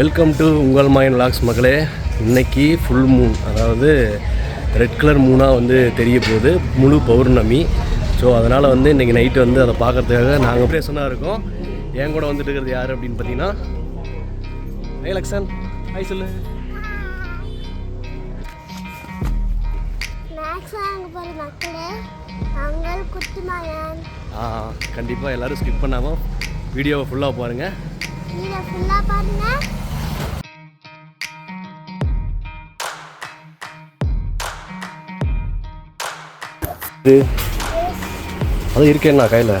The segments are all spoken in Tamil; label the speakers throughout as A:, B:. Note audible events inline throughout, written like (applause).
A: வெல்கம் டு உங்கள் மைண்ட் லாக்ஸ் மக்களே. இன்னைக்கு ஃபுல் மூன் அதாவது ரெட் கலர் மூனாக வந்து தெரிய போகுது முழு பௌர்ணமி. ஸோ அதனால் வந்து இன்றைக்கி நைட்டு வந்து அதை பார்க்கறதுக்காக நாங்கள் அப்படியே சொன்னா இருக்கோம். என் கூட வந்துட்டு இருக்கிறது யார் அப்படின்னு பார்த்தீங்கன்னா ஐ லக்ஷன் ஹாய் சொல்லு. ஆ கண்டிப்பாக எல்லோரும் ஸ்கிப் பண்ணாமல் வீடியோவை ஃபுல்லாக பாருங்கள்
B: ஃபுல்லாக பாருங்க.
A: அது இருக்கேண்ணா கையில்.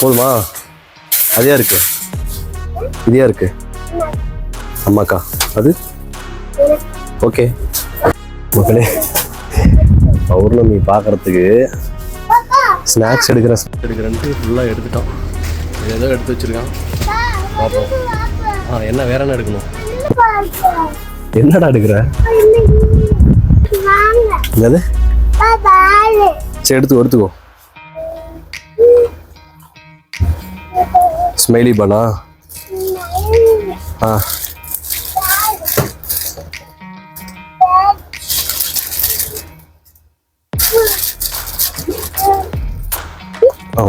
A: போதுமா? அதையா இருக்கு? இதையா இருக்கு? ஆமாக்கா அது? ஓகே. மக்களே பௌர்ணமி பார்க்கறதுக்கு ஸ்நாக்ஸ் எடுக்கிற எடுக்கிறேன்ட்டு ஃபுல்லாக எடுத்துட்டோம். ஏதோ எடுத்து வச்சிருக்கான். பார்ப்போம் ஆ என்ன வேற என்ன எடுக்கணும்? என்னடா எடுக்கிற? என்னது?
B: பாலு
A: சரி எடுத்துக்கோ எடுத்துக்கோ. ஸ்மைலி பண்ணா? ஆ. ஓ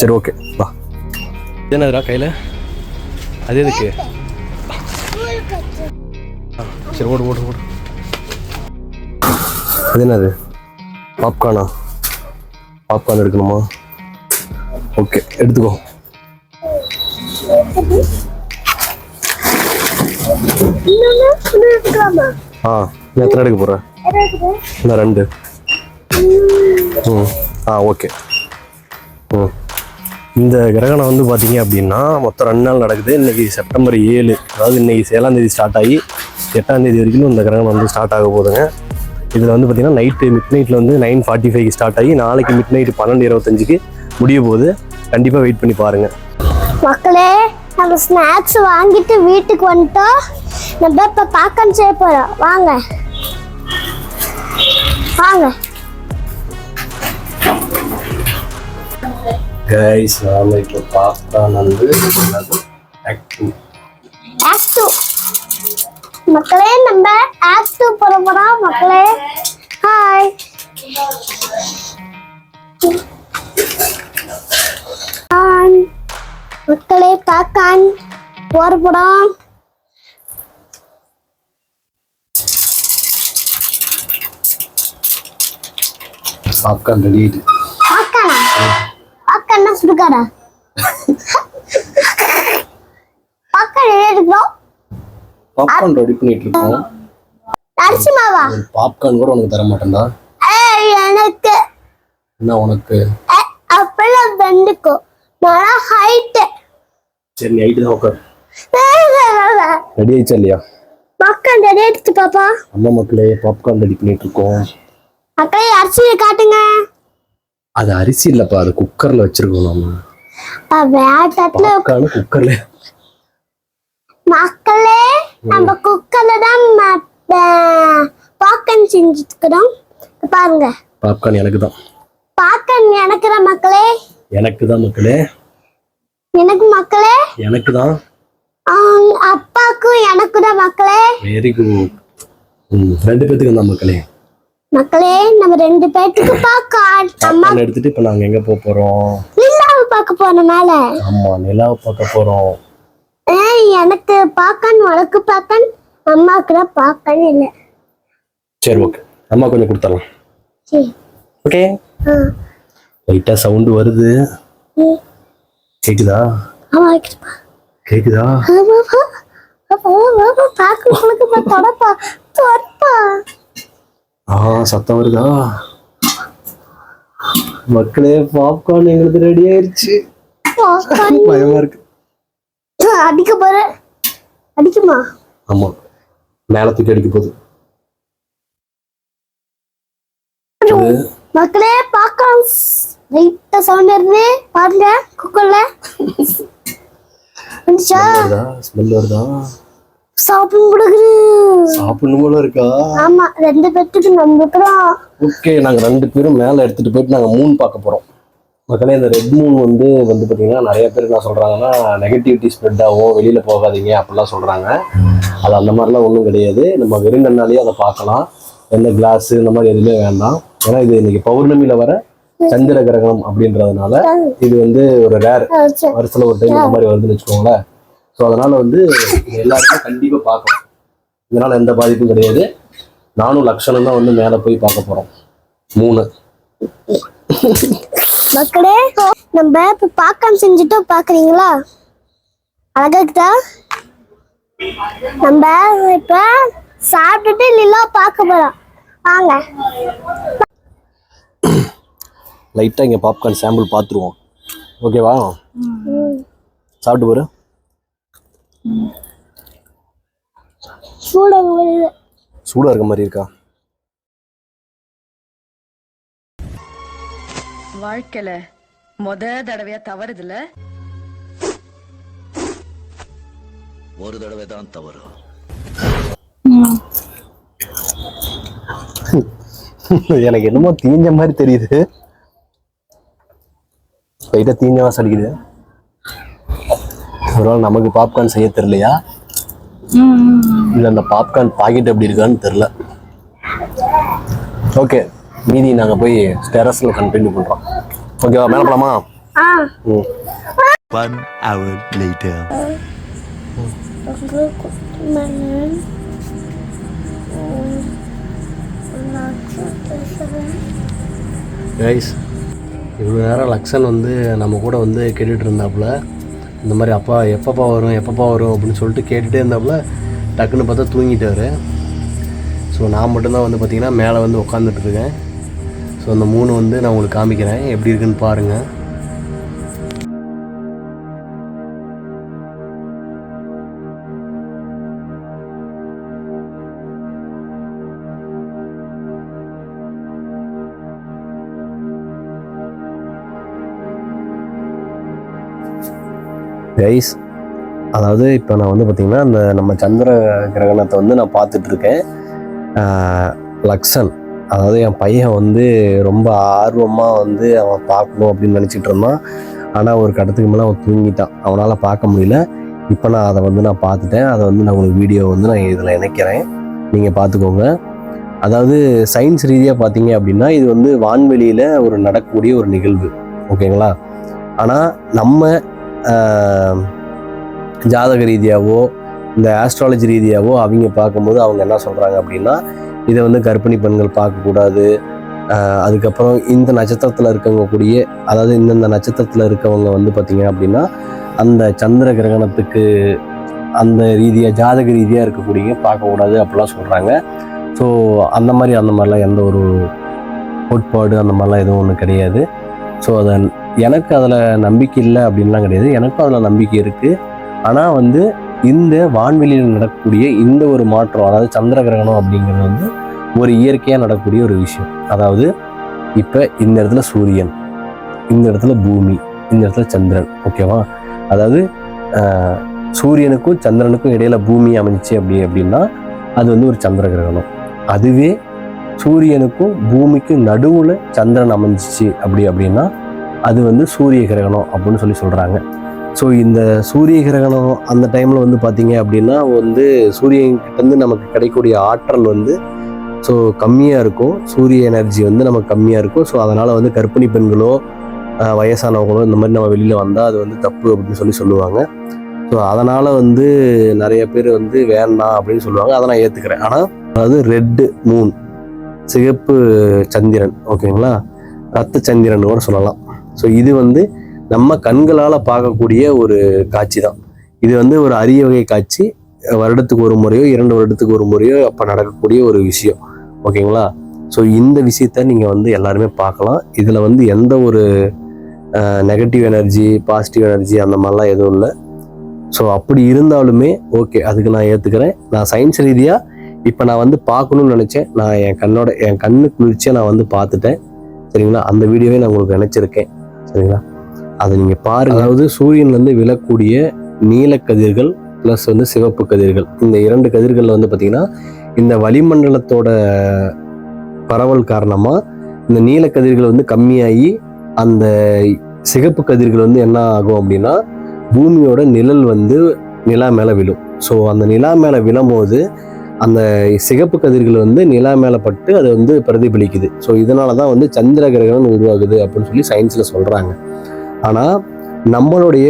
A: சரி ஓகே. வா. என்னதுடா கையில்? அது எதுக்கு? சரி ஓடு ஓடு ஓடு. அது என்னது? பாப்கார்னா பாப்கார்ன் எடுக்கணுமா? ஓகே எடுத்துக்கோ. ஆ நீ எத்தனை எடுக்க போகிற இன்னும் ரெண்டு. ம் ஆ ஓகே ம். இந்த கிரகணம் வந்து பார்த்தீங்க அப்படின்னா மொத்தம் ரெண்டு நாள் நடக்குது. இன்றைக்கி செப்டம்பர் ஏழு அதாவது இன்னைக்கு ஏழாம் தேதி ஸ்டார்ட் ஆகி எட்டாம் தேதி வரைக்கும் இந்த கிரகணம் வந்து ஸ்டார்ட் ஆக போகுதுங்க. இதில் வந்து பார்த்தீங்கன்னா நைட்டு மிட் நைட்டில் வந்து நைன் ஃபார்ட்டி ஃபைவ் ஸ்டார்ட் ஆகி நாளைக்கு மிட் நைட்டு பன்னெண்டு இருபத்தஞ்சுக்கு முடிய போகுது. கண்டிப்பாக வெயிட் பண்ணி பாருங்கள்
B: மக்களே நம்ம ஸ்நாக்ஸ் வாங்கிட்டு வீட்டுக்கு வந்துட்டோம். நம்ம இப்போ பாக்கம் செய்ய போகிறோம் வாங்க. வாங்க.
A: கைஸ் நாம இப்போ பாப்கார்ன் வந்து ஆக்டிவ்
B: ஆக்ட் டூ மக்களே நம்ம ஆக்ட் டூ போட போகிறோம் மக்களே. ஹாய் ஹாய் மக்களே பாக்கான் போற படம்
A: பாப்கார்ன் ரெடி ஆயிட்டு.
B: பாக்கான் எடுக்கிறோம்
A: பாப்கார்ன் ரெடி பண்ணிட்டு இருக்கோம்
B: அரிசி மாவா?
A: பாப்கார்ன் கூட உனக்கு தர மாட்டேன்டா
B: ஏய், எனக்கு.
A: என்ன உனக்கு?
B: ஏய், அப்பெல்லாம் வெண்டுக்கும் நான் ஹைட்டு
A: சரி நீ ஐட்டு தான் உட்கார் ரெடி ஆயிடுச்சா இல்லையா?
B: பாக்கான் ரெடி எடுத்து பாப்பா.
A: அம்மா மக்களே பாப்கார்ன் ரெடி பண்ணிட்டு இருக்கோம்
B: மக்களே அரிசியை காட்டுங்க.
A: அது அரிசி இல்லப்பா அது குக்கர்ல வச்சிருக்கோம் நம்ம பாப்கார்ன் குக்கர்ல.
B: மக்களே நம்ம குக்கர்ல தான் ம- ப- பாக்கன் செஞ்சுக்கிறோம் பாருங்க.
A: பாப்கார்ன் எனக்கு தான்
B: பாக்கன் எனக்குற மக்களே.
A: எனக்கு தான் மக்களே.
B: எனக்கு மக்களே.
A: எனக்கு தான்
B: அப்பாக்கும் எனக்கு தான் மக்களே
A: வெரி குட் ரெண்டு பேத்துக்கு தான் மக்களே.
B: மக்களே நம்ம ரெண்டு பேத்துக்கு பாக்கான் அம்மா
A: எடுத்துட்டு இப்போ நாங்க எங்க போக போறோம்?
B: நிலாவை பார்க்க போன மேல
A: ஆமா நிலாவை பார்க்க போறோம்.
B: எனக்கு பாக்கன் உனக்கு பாக்கன் அம்மாக்கு தான் பாக்கன் இல்லை.
A: சரி ஓகே. அம்மா கொஞ்சம் கொடுத்துடலாம்.
B: சரி.
A: ஓகே? லைட்டா சவுண்ட் வருது. கேக்குதா?
B: ஆமா வைக்கிறப்பா
A: கேக்குதா?
B: பாக்கு தொடப்பா. தொடப்பா.
A: ஆ சத்தம் வருதா? மக்களே பாப்கார்ன் எங்களுக்கு ரெடி ஆயிருச்சு. பயமா இருக்கு.
B: அடிக்க போற. அடிக்குமா?
A: ஆமா. மேல தூக்கி அடிக்க போகுது.
B: மக்களே பாக்கான் லைட்டா சவுண்ட் வருது. பாருங்க குக்கர்ல. (laughs)
A: ஸ்மெல் வருதா?
B: சாப்பிடும்
A: சாப்பிடணும் போல இருக்கா?
B: ஆமா ரெண்டு பேத்துக்கு நம்பிக்கிறோம்
A: ஓகே நாங்க ரெண்டு பேரும் மேல எடுத்துட்டு போயிட்டு நாங்க மூன் பார்க்க போறோம். மக்களே இந்த ரெட் மூன் வந்து வந்து பாத்தீங்கன்னா நிறைய பேர் என்ன சொல்றாங்கன்னா நெகட்டிவிட்டி ஸ்ப்ரெட் ஆகும் வெளியில போகாதீங்க அப்படிலாம் சொல்றாங்க. அது அந்த மாதிரிலாம் ஒன்றும் கிடையாது. நம்ம வெறுங்கண்ணாலேயே அதை பார்க்கலாம். எந்த கிளாஸ் இந்த மாதிரி எதுவுமே வேண்டாம். ஏன்னா இது இன்னைக்கு பௌர்ணமியில வர சந்திர கிரகணம் அப்படின்றதுனால இது வந்து ஒரு ரேர். வருஷத்துல ஒரு டைம் இந்த மாதிரி வருதுன்னு வச்சுக்கோங்களேன். ஸோ அதனால வந்து எல்லாருமே கண்டிப்பா பார்க்கலாம் இதனால எந்த பாதிப்பும் கிடையாது. நானும் லக்ஷணம் தான் வந்து மேலே போய் பார்க்க போறோம். மூணு.
B: மக்களே நம்ம இப்ப பாக்கம் செஞ்சுட்டோம் பாக்குறீங்களா? அழகா இருக்குதா? நம்ம இப்ப சாப்பிட்டுட்டு லில்லா பார்க்க போறோம். வாங்க.
A: லைட்டாக இங்கே பாப்கார்ன் சாம்பிள் பார்த்துருவோம் ஓகேவா சாப்பிட்டு போரு.
B: சூடாக
A: இருக்க மாதிரி இருக்கா?
C: வாழ்க்கையில முத தடவையா தவறுதுல?
D: ஒரு தடவை தான் தவறு. (laughs)
A: எனக்கு என்னமோ தீஞ்ச மாதிரி தெரியுது. லைட்டாக தீஞ்ச வாசம் அடிக்குது. ஒருவேளை நமக்கு பாப்கார்ன் செய்ய தெரியலையா? இல்லை அந்த பாப்கார்ன் பாக்கெட் எப்படி இருக்கான்னு தெரில ஓகே மீதி நாங்கள் போய் டெரஸில் கண்டினியூ பண்ணுறோம் ஓகேவா மேலே போலாமா?
B: ஆ.
A: ம்.
D: One hour later.
A: கைஸ் இவ்வளோ நேரம் லக்ஷன் வந்து நம்ம கூட வந்து கேட்டுட்டு இருந்தாப்புல. இந்த மாதிரி அப்பா எப்பப்பா வரும் எப்பப்பா வரும் அப்படின்னு சொல்லிட்டு கேட்டுகிட்டே இருந்தாப்புல டக்குன்னு பார்த்தா தூங்கிட்டார். ஸோ நான் மட்டும்தான் வந்து பார்த்திங்கன்னா மேலே வந்து உட்காந்துட்டு இருக்கேன். ஸோ அந்த மூணு வந்து நான் உங்களுக்கு காமிக்கிறேன். எப்படி இருக்குன்னு பாருங்கள் கைஸ் அதாவது இப்போ நான் வந்து பார்த்திங்கன்னா அந்த நம்ம சந்திர கிரகணத்தை வந்து நான் பார்த்துட்ருக்கேன். லக்ஷன் அதாவது என் பையன் வந்து ரொம்ப ஆர்வமாக வந்து அவன் பார்க்கணும் அப்படின்னு நினச்சிட்டு இருந்தான். ஆனால் ஒரு கட்டத்துக்கு மேலே அவன் தூங்கிட்டான். அவனால் பார்க்க முடியல. இப்போ நான் அதை வந்து நான் பார்த்துட்டேன். அதை வந்து நான் உங்களுக்கு வீடியோ வந்து நான் இதில் இணைக்கிறேன். நீங்கள் பார்த்துக்கோங்க. அதாவது சயின்ஸ் ரீதியாக பார்த்தீங்க அப்படின்னா இது வந்து வான்வெளியில் ஒரு நடக்கக்கூடிய ஒரு நிகழ்வு. ஓகேங்களா? ஆனால் நம்ம ஜாதக ரீதியாகவோ இந்த ஆஸ்ட்ராலஜி ரீதியாகவோ அவங்க பார்க்கும்போது அவங்க என்ன சொல்கிறாங்க அப்படின்னா இதை வந்து கர்ப்பிணி பெண்கள் பார்க்கக்கூடாது. அதுக்கப்புறம் இந்த நட்சத்திரத்தில் இருக்கவங்க அதாவது இந்தந்த நட்சத்திரத்தில் இருக்கவங்க வந்து பார்த்திங்க அப்படின்னா அந்த சந்திர கிரகணத்துக்கு அந்த ரீதியாக ஜாதக ரீதியாக இருக்கக்கூடிய பார்க்கக்கூடாது அப்படிலாம் சொல்கிறாங்க ஸோ அந்த மாதிரி அந்த மாதிரிலாம் எந்த ஒரு கோட்பாடு அந்த மாதிரிலாம் எதுவும் ஒன்றும் கிடையாது. ஸோ அதை எனக்கு அதில் நம்பிக்கை இல்லை அப்படின்லாம் கிடையாது. எனக்கும் அதில் நம்பிக்கை இருக்குது ஆனால் வந்து இந்த வான்வெளியில் நடக்கக்கூடிய இந்த ஒரு மாற்றம் அதாவது சந்திர கிரகணம் அப்படிங்கிறது வந்து ஒரு இயற்கையாக நடக்கக்கூடிய ஒரு விஷயம். அதாவது இப்போ இந்த இடத்துல சூரியன் இந்த இடத்துல பூமி இந்த இடத்துல சந்திரன் ஓகேவா அதாவது சூரியனுக்கும் சந்திரனுக்கும் இடையில பூமி அமைஞ்சிச்சு அப்படி அப்படின்னா அது வந்து ஒரு சந்திர கிரகணம். அதுவே சூரியனுக்கும் பூமிக்கும் நடுவில் சந்திரன் அமைஞ்சிச்சு அப்படி அப்படின்னா அது வந்து சூரிய கிரகணம் அப்படின்னு சொல்லி சொல்கிறாங்க ஸோ இந்த சூரிய கிரகணம் அந்த டைமில் வந்து பார்த்தீங்க அப்படின்னா வந்து சூரியன்கிட்டருந்து நமக்கு கிடைக்கக்கூடிய ஆற்றல் வந்து ஸோ கம்மியாக இருக்கும். சூரிய எனர்ஜி வந்து நமக்கு கம்மியாக இருக்கும். ஸோ அதனால் வந்து கர்ப்பிணி பெண்களோ வயசானவங்களோ இந்த மாதிரி நம்ம வெளியில் வந்தால் அது வந்து தப்பு அப்படின்னு சொல்லி சொல்லுவாங்க. ஸோ அதனால் வந்து நிறைய பேர் வந்து வேண்டாம் அப்படின்னு சொல்லுவாங்க. அதை நான் ஏற்றுக்கிறேன் ஆனால் அதாவது ரெட்டு மூன் சிகப்பு சந்திரன் ஓகேங்களா ரத்த சந்திரன் கூட சொல்லலாம். ஸோ இது வந்து நம்ம கண்களால் பார்க்கக்கூடிய ஒரு காட்சி தான் இது வந்து ஒரு அரிய வகை காட்சி. வருடத்துக்கு ஒரு முறையோ இரண்டு வருடத்துக்கு ஒரு முறையோ அப்போ நடக்கக்கூடிய ஒரு விஷயம். ஓகேங்களா? ஸோ இந்த விஷயத்த நீங்கள் வந்து எல்லாருமே பார்க்கலாம். இதில் வந்து எந்த ஒரு நெகட்டிவ் எனர்ஜி பாசிட்டிவ் எனர்ஜி அந்த மாதிரிலாம் எதுவும் இல்லை. ஸோ அப்படி இருந்தாலுமே ஓகே அதுக்கு நான் ஏற்றுக்கிறேன் நான் சயின்ஸ் ரீதியாக இப்போ நான் வந்து பார்க்கணும்னு நினச்சேன். நான் என் கண்ணோட என் கண்ணு குளிர்ச்சியாக நான் வந்து பார்த்துட்டேன். சரிங்களா? அந்த வீடியோவே நான் உங்களுக்கு நினச்சிருக்கேன். சரிங்களா அதை நீங்கள் பாருங்க. அதாவது சூரியன்லேருந்து விழக்கூடிய நீலக்கதிர்கள் ப்ளஸ் வந்து சிவப்பு கதிர்கள். இந்த இரண்டு கதிர்களில் வந்து பார்த்திங்கன்னா இந்த வளிமண்டலத்தோட பரவல் காரணமாக இந்த நீலக்கதிர்கள் வந்து கம்மியாகி அந்த சிகப்பு கதிர்கள் வந்து என்ன ஆகும் அப்படின்னா பூமியோட நிழல் வந்து நிலா மேலே விழும். ஸோ அந்த நிலா மேலே விழும்போது அந்த சிகப்பு கதிர்கள் வந்து நிலா மேலே பட்டு அது வந்து பிரதிபலிக்குது. ஸோ இதனால தான் வந்து சந்திர கிரகணம் உருவாகுது அப்படின்னு சொல்லி சயின்ஸில் சொல்கிறாங்க ஆனால் நம்மளுடைய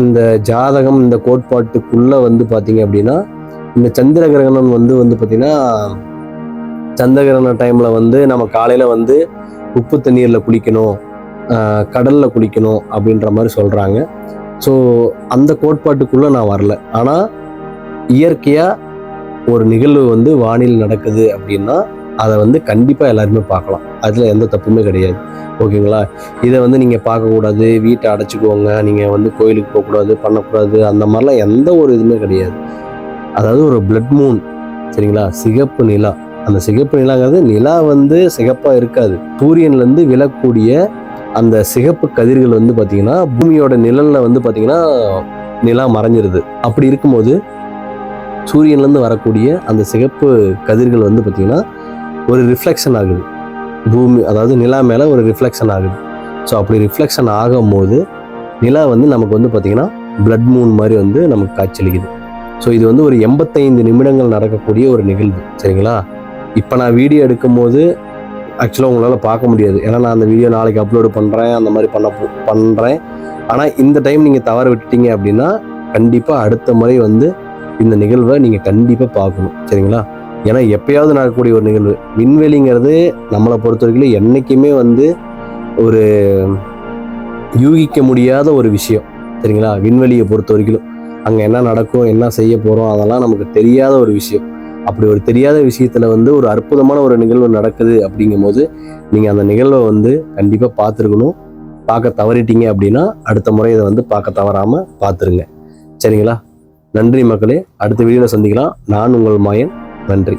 A: இந்த ஜாதகம் இந்த கோட்பாட்டுக்குள்ளே வந்து பார்த்தீங்க அப்படின்னா இந்த சந்திர கிரகணம் வந்து வந்து பார்த்திங்கன்னா சந்திர கிரகண டைமில் வந்து நம்ம காலையில் வந்து உப்பு தண்ணீரில் குளிக்கணும் கடலில் குளிக்கணும் அப்படின்ற மாதிரி சொல்கிறாங்க ஸோ அந்த கோட்பாட்டுக்குள்ளே நான் வரல. ஆனால் இயற்கையாக ஒரு நிகழ்வு வந்து வானில் நடக்குது அப்படின்னா அதை வந்து கண்டிப்பாக எல்லாருமே பார்க்கலாம். அதில் எந்த தப்புமே கிடையாது. ஓகேங்களா? இதை வந்து நீங்கள் பார்க்கக்கூடாது வீட்டை அடைச்சிக்கோங்க நீங்கள் வந்து கோயிலுக்கு போகக்கூடாது பண்ணக்கூடாது அந்த மாதிரிலாம் எந்த ஒரு இதுவுமே கிடையாது. அதாவது ஒரு பிளட் மூன் சரிங்களா? சிகப்பு நிலா. அந்த சிகப்பு நிலாங்கிறது நிலா வந்து சிகப்பாக இருக்காது. சூரியன்லேருந்து விழக்கூடிய அந்த சிகப்பு கதிர்கள் வந்து பார்த்தீங்கன்னா பூமியோட நிழலில் வந்து பார்த்தீங்கன்னா நிலா மறைஞ்சிருது. அப்படி இருக்கும்போது சூரியன்லேருந்து வரக்கூடிய அந்த சிகப்பு கதிர்கள் வந்து பார்த்திங்கன்னா ஒரு ரிஃப்ளெக்ஷன் ஆகுது. பூமி அதாவது நிலா மேலே ஒரு ரிஃப்ளெக்ஷன் ஆகுது. ஸோ அப்படி ரிஃப்ளெக்ஷன் ஆகும்போது நிலா வந்து நமக்கு வந்து பார்த்திங்கன்னா பிளட் மூன் மாதிரி வந்து நமக்கு காய்ச்சலிக்குது ஸோ இது வந்து ஒரு எண்பத்தைந்து நிமிடங்கள் நடக்கக்கூடிய ஒரு நிகழ்வு சரிங்களா? இப்போ நான் வீடியோ எடுக்கும்போது ஆக்சுவலாக உங்களால் பார்க்க முடியாது. ஏன்னா நான் அந்த வீடியோ நாளைக்கு அப்லோடு பண்ணுறேன் அந்த மாதிரி பண்ண பண்ணுறேன் ஆனால் இந்த டைம் நீங்கள் தவற விட்டுட்டீங்க அப்படின்னா கண்டிப்பாக அடுத்த முறை வந்து இந்த நிகழ்வை நீங்கள் கண்டிப்பாக பார்க்கணும். சரிங்களா? ஏன்னா எப்பயாவது நடக்கக்கூடிய ஒரு நிகழ்வு. விண்வெளிங்கிறது நம்மளை பொறுத்த வரைக்கும் என்றைக்குமே வந்து ஒரு யூகிக்க முடியாத ஒரு விஷயம். சரிங்களா? விண்வெளியை பொறுத்த வரைக்கும் அங்கே என்ன நடக்கும் என்ன செய்ய போகிறோம் அதெல்லாம் நமக்கு தெரியாத ஒரு விஷயம். அப்படி ஒரு தெரியாத விஷயத்தில் வந்து ஒரு அற்புதமான ஒரு நிகழ்வு நடக்குது அப்படிங்கும்போது நீங்கள் அந்த நிகழ்வை வந்து கண்டிப்பாக பார்த்துருக்கணும். பார்க்க தவறிட்டீங்க அப்படின்னா அடுத்த முறை இதை வந்து பார்க்க தவறாமல் பார்த்துருங்க. சரிங்களா? நன்றி மக்களே. அடுத்த வீடியோவில் சந்திக்கலாம். நான் உங்கள் மாயன். நன்றி.